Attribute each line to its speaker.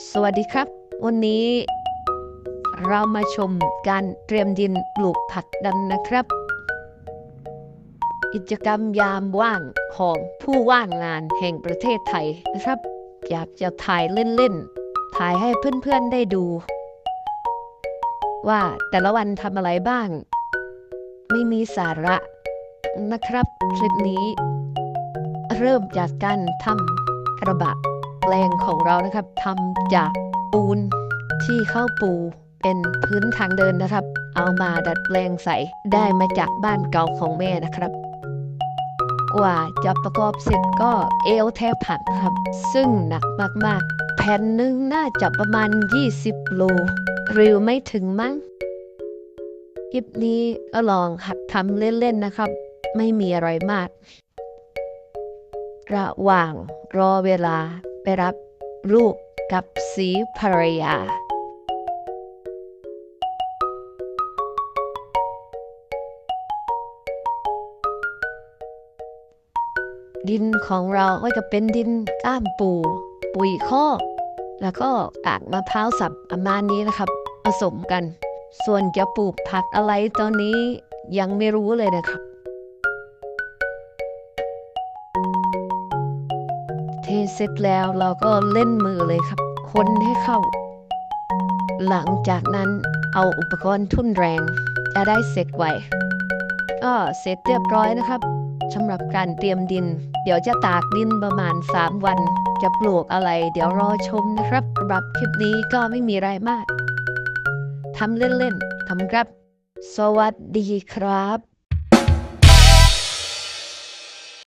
Speaker 1: สวัสดีครับ วันนี้เรามาชมการเตรียมดินปลูกผักกันนะครับ กิจกรรมยามว่างของผู้ว่างงานแห่งประเทศไทยนะครับ อยากจะถ่ายเล่นๆ ถ่ายให้เพื่อนๆได้ดู ว่าแต่ละวันทำอะไรบ้าง ไม่มีสาระนะครับ คลิปนี้ เริ่มจากการทำกระบะ แปลงของเรานะครับทำจากปูนที่เข้าปูเป็นพื้นทางเดินนะครับ เอามาดัดแปลงใส่ได้มาจากบ้านเก่าของแม่นะครับ กว่าจะประกอบเสร็จก็เอวแทบหักครับ ซึ่งหนักมากๆ แผ่นหนึ่งน่าจะประมาณ 20 โลหรือไม่ถึงมั้งคลิปนี้ก็ลองหัดทำเล่นๆนะครับ ไม่มีอะไรมาก ระหว่างรอเวลา ไปรับลูกกับสีภรรยา ดินของเราก็จะเป็นดินก้ามปู ปุ๋ยคอแล้วก็กากมะพร้าวสับประมาณนี้นะครับ ผสมกัน ส่วนจะปลูกผักอะไรตอนนี้ยังไม่รู้เลยนะครับ เทเสร็จแล้วเราก็เล่นมือเลยครับ คนให้เข้า หลังจากนั้นเอาอุปกรณ์ทุ่นแรง จะได้เสร็จไวก็เสร็จเรียบร้อยนะครับสำหรับการเตรียมดิน เดี๋ยวจะตากดินประมาณ 3 วัน จะปลูกอะไร เดี๋ยวรอชมนะครับสำหรับคลิปนี้ก็ไม่มีอะไรมากทำเล่นๆทำครับ สวัสดีครับ